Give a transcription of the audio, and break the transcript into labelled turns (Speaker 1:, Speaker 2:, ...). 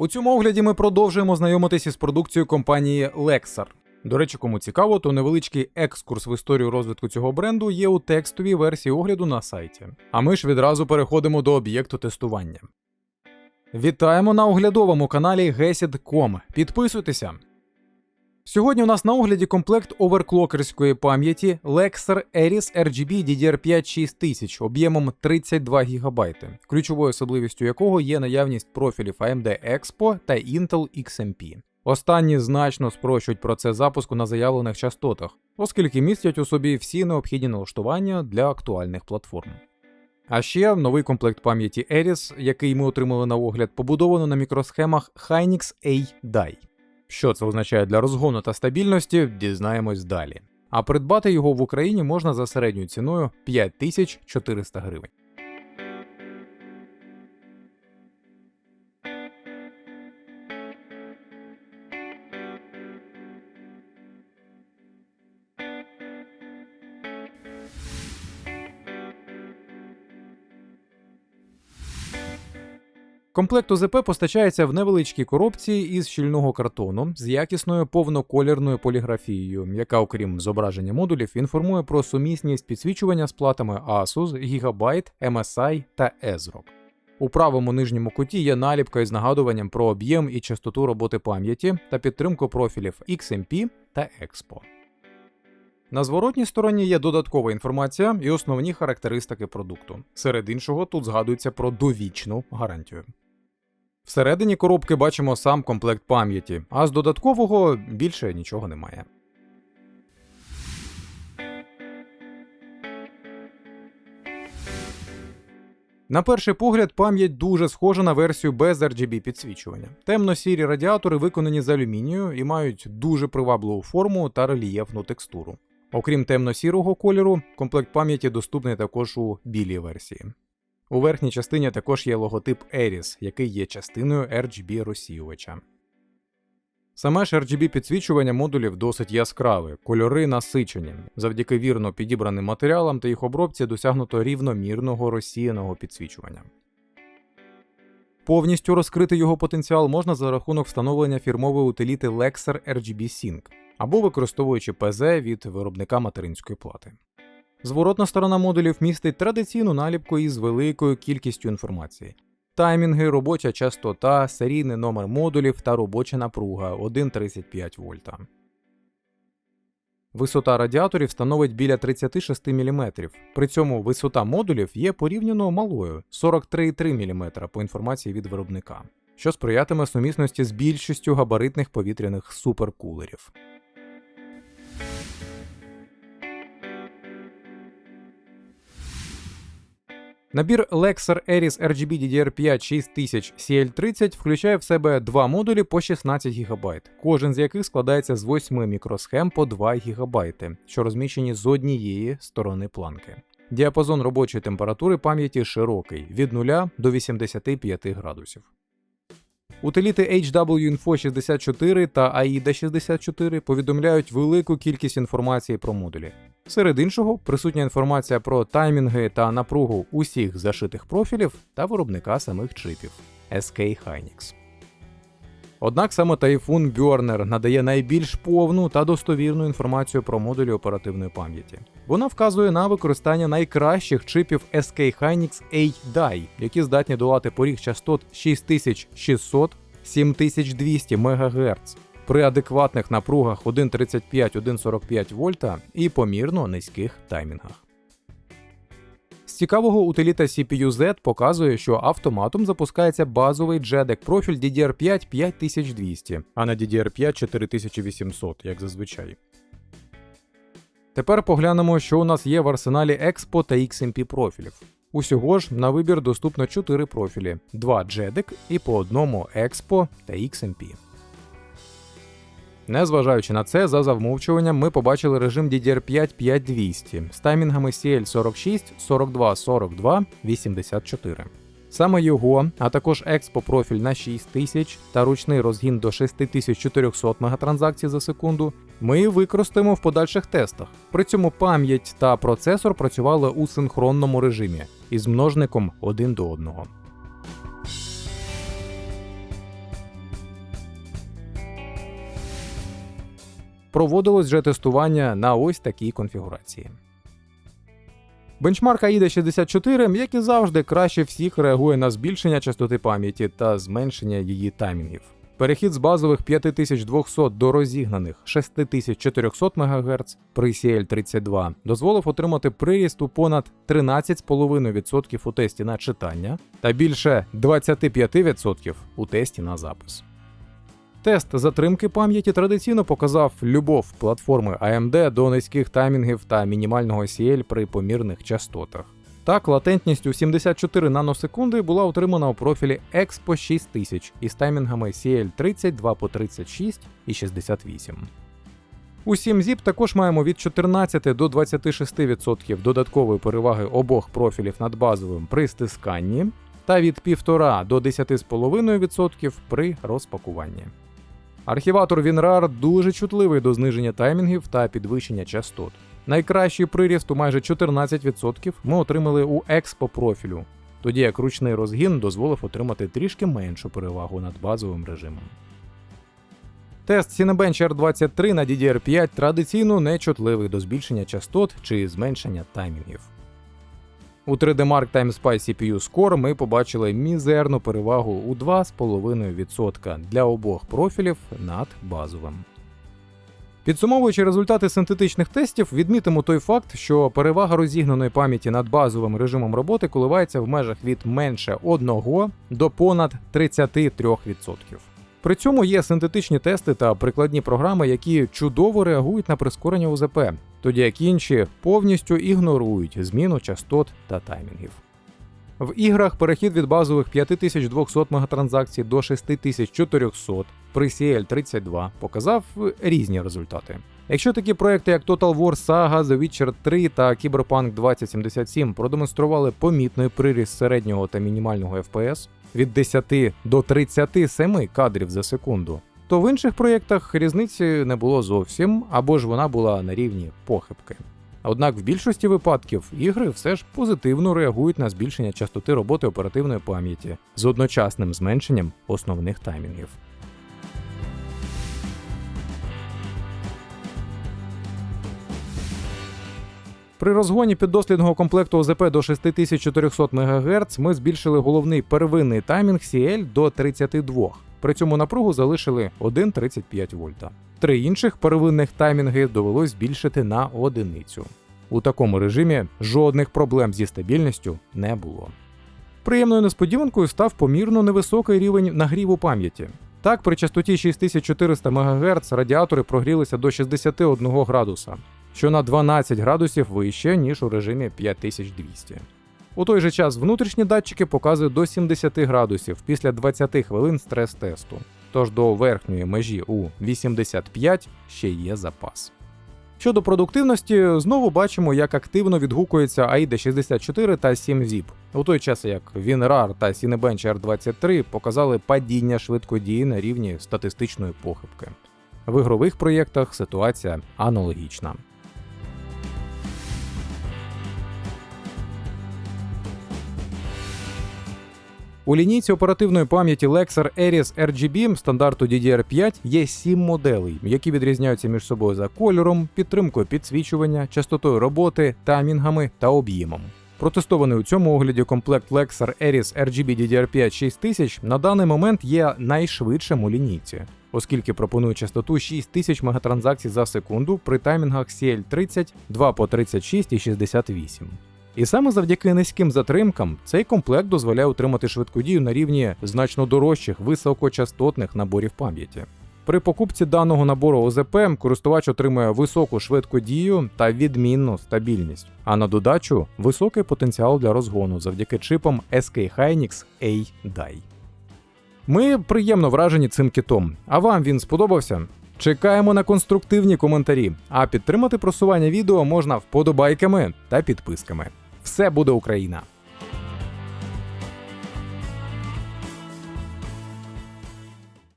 Speaker 1: У цьому огляді ми продовжуємо знайомитися з продукцією компанії Lexar. До речі, кому цікаво, то невеличкий екскурс в історію розвитку цього бренду є у текстовій версії огляду на сайті. А ми ж відразу переходимо до об'єкту тестування. Вітаємо на оглядовому каналі Gesid.com. Підписуйтеся. Сьогодні у нас на огляді комплект оверклокерської пам'яті Lexar Eris RGB DDR5 6000 об'ємом 32 ГБ, ключовою особливістю якого є наявність профілів AMD Expo та Intel XMP. Останні значно спрощують процес запуску на заявлених частотах, оскільки містять у собі всі необхідні налаштування для актуальних платформ. А ще новий комплект пам'яті Eris, який ми отримали на огляд, побудовано на мікросхемах Hynix A-Die. Що це означає для розгону та стабільності, дізнаємось далі. А придбати його в Україні можна за середньою ціною 5400 гривень. Комплект ОЗП постачається в невеличкій коробці із щільного картону з якісною повноколірною поліграфією, яка, окрім зображення модулів, інформує про сумісність підсвічування з платами Asus, Gigabyte, MSI та ESRock. У правому нижньому куті є наліпка із нагадуванням про об'єм і частоту роботи пам'яті та підтримку профілів XMP та Expo. На зворотній стороні є додаткова інформація і основні характеристики продукту. Серед іншого, тут згадується про довічну гарантію. Всередині коробки бачимо сам комплект пам'яті, а з додаткового більше нічого немає. На перший погляд, пам'ять дуже схожа на версію без RGB підсвічування. Темно-сірі радіатори виконані з алюмінію і мають дуже привабливу форму та рельєфну текстуру. Окрім темно-сірого кольору, комплект пам'яті доступний також у білій версії. У верхній частині також є логотип Eris, який є частиною RGB розсіювача. Саме ж RGB підсвічування модулів досить яскраве, кольори насичені. Завдяки вірно підібраним матеріалам та їх обробці досягнуто рівномірного розсіяного підсвічування. Повністю розкрити його потенціал можна за рахунок встановлення фірмової утиліти Lexar RGB Sync або використовуючи ПЗ від виробника материнської плати. Зворотна сторона модулів містить традиційну наліпку із великою кількістю інформації. Таймінги, робоча частота, серійний номер модулів та робоча напруга 1,35 вольта. Висота радіаторів становить біля 36 мм. При цьому висота модулів є порівняно малою 43,3 мм по інформації від виробника, що сприятиме сумісності з більшістю габаритних повітряних суперкулерів. Набір Lexar Eris RGB DDR5 6000 CL30 включає в себе два модулі по 16 ГБ, кожен з яких складається з 8 мікросхем по 2 ГБ, що розміщені з однієї сторони планки. Діапазон робочої температури пам'яті широкий від 0 до 85 градусів. Утиліти HW-Info 64 та AIDA 64 повідомляють велику кількість інформації про модулі. Серед іншого, присутня інформація про таймінги та напругу усіх зашитих профілів та виробника самих чипів SK Hynix. Однак саме Typhoon Burner надає найбільш повну та достовірну інформацію про модулі оперативної пам'яті. Вона вказує на використання найкращих чипів SK Hynix A-Die, які здатні долати поріг частот 6600-7200 МГц при адекватних напругах 1,35-1,45 вольта і помірно низьких таймінгах. З цікавого утиліта CPU-Z показує, що автоматом запускається базовий JEDEC профіль DDR5 5200, а на DDR5 4800, як зазвичай. Тепер поглянемо, що у нас є в арсеналі Expo та XMP профілів. Усього ж на вибір доступно 4 профілі: 2 JEDEC і по одному Expo та XMP. Незважаючи на це, за замовчуванням ми побачили режим DDR5 5200 з таймінгами CL46, 42, 42, 84. Саме його, а також експо профіль на 6000 та ручний розгін до 6400 мегатранзакцій за секунду, ми використаємо в подальших тестах. При цьому пам'ять та процесор працювали у синхронному режимі із множником один до одного. Проводилось вже тестування на ось такій конфігурації. Бенчмарк AIDA 64, як і завжди, краще всіх реагує на збільшення частоти пам'яті та зменшення її таймінгів. Перехід з базових 5200 до розігнаних 6400 МГц при CL32 дозволив отримати приріст у понад 13,5% у тесті на читання та більше 25% у тесті на запис. Тест затримки пам'яті традиційно показав любов платформи AMD до низьких таймінгів та мінімального CL при помірних частотах. Так, латентність у 74 наносекунди була отримана у профілі Expo 6000 із таймінгами CL30, 2 по 36 і 68. У 7-ZIP також маємо від 14 до 26% додаткової переваги обох профілів над базовим при стисканні та від 1,5 до 10,5% при розпакуванні. Архіватор WinRAR дуже чутливий до зниження таймінгів та підвищення частот. Найкращий приріст у майже 14% ми отримали у Expo профілю, тоді як ручний розгін дозволив отримати трішки меншу перевагу над базовим режимом. Тест Cinebench R23 на DDR5 традиційно нечутливий до збільшення частот чи зменшення таймінгів. У 3D Mark TimeSpy CPU Score ми побачили мізерну перевагу у 2,5% для обох профілів над базовим. Підсумовуючи результати синтетичних тестів, відмітимо той факт, що перевага розігнаної пам'яті над базовим режимом роботи коливається в межах від менше 1 до понад 33%. При цьому є синтетичні тести та прикладні програми, які чудово реагують на прискорення УЗП, тоді як інші повністю ігнорують зміну частот та таймінгів. В іграх перехід від базових 5200 мегатранзакцій до 6400 при CL32 показав різні результати. Якщо такі проекти, як Total War Saga, The Witcher 3 та Cyberpunk 2077 продемонстрували помітний приріст середнього та мінімального FPS від 10 до 37 кадрів за секунду, то в інших проєктах різниці не було зовсім або ж вона була на рівні похибки. Однак в більшості випадків ігри все ж позитивно реагують на збільшення частоти роботи оперативної пам'яті з одночасним зменшенням основних таймінгів. При розгоні піддослідного комплекту ОЗП до 6400 МГц ми збільшили головний первинний таймінг CL до 32. При цьому напругу залишили 1,35 вольта. Три інших первинних таймінги довелось збільшити на одиницю. У такому режимі жодних проблем зі стабільністю не було. Приємною несподіванкою став помірно невисокий рівень нагріву пам'яті. Так, при частоті 6400 МГц радіатори прогрілися до 61 градуса, що на 12 градусів вище, ніж у режимі 5200. У той же час внутрішні датчики показують до 70 градусів після 20 хвилин стрес-тесту, тож до верхньої межі у 85 ще є запас. Щодо продуктивності, знову бачимо, як активно відгукується AIDA 64 та 7-ZIP, у той час як WinRAR та Cinebench R23 показали падіння швидкодії на рівні статистичної похибки. В ігрових проєктах ситуація аналогічна. У лінійці оперативної пам'яті Lexar Aries RGB стандарту DDR5 є 7 моделей, які відрізняються між собою за кольором, підтримкою підсвічування, частотою роботи, таймінгами та об'ємом. Протестований у цьому огляді комплект Lexar Aries RGB DDR5 6000 на даний момент є найшвидшим у лінійці, оскільки пропонує частоту 6000 мегатранзакцій за секунду при таймінгах CL30 2 по 36 і 68. І саме завдяки низьким затримкам цей комплект дозволяє утримати швидкодію на рівні значно дорожчих високочастотних наборів пам'яті. При покупці даного набору ОЗП користувач отримує високу швидкодію та відмінну стабільність, а на додачу високий потенціал для розгону завдяки чипам SK Hynix A-DI. Ми приємно вражені цим китом. А вам він сподобався? Чекаємо на конструктивні коментарі, а підтримати просування відео можна вподобайками та підписками. Все буде Україна!